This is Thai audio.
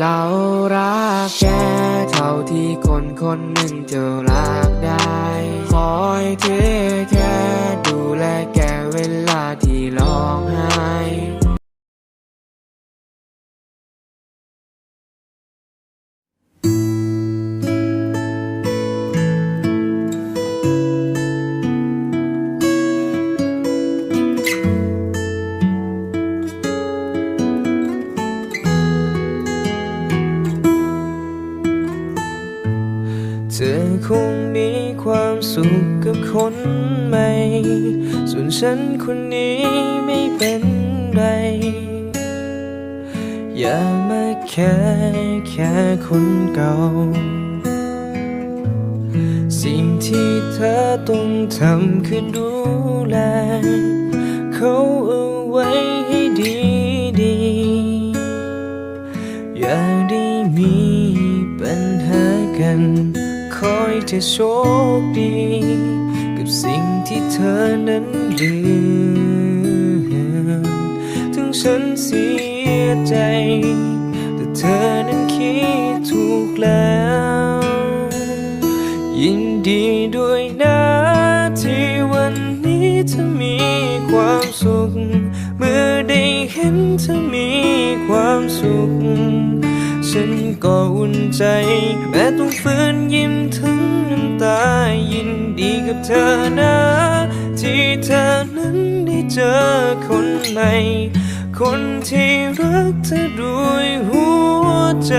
เรารักแกเท่าที่คนคนหนึ่งจะรักได้ คอยเทแค่ดูแลแกเวลาที่ร้องไห้ เธอคงมีความสุขกับคนใหม่ ส่วนฉันคนนี้ไม่เป็นไร อย่ามาแค่แค่คนเก่า สิ่งที่เธอต้องทำคือดูแล เขาเอาไว้ให้ดีดีๆอย่าได้มีปัญหากัน คอยจะโชคดี กับสิ่งที่เธอนั้นลืมถึงฉันเสียใจ แต่เธอนั้นคิดถูกแล้ว ยินดีด้วยนะที่วันนี้เธอมีความสุข เมื่อได้เห็นเธอมีความสุข ฉันก็อุ่นใจ แม้ต้องฝืนยิ้มถึงน้ำตายินดีกับเธอนะ ที่เธอนั้นได้เจอคนใหม่ คนที่รักเธอด้วยหัวใจ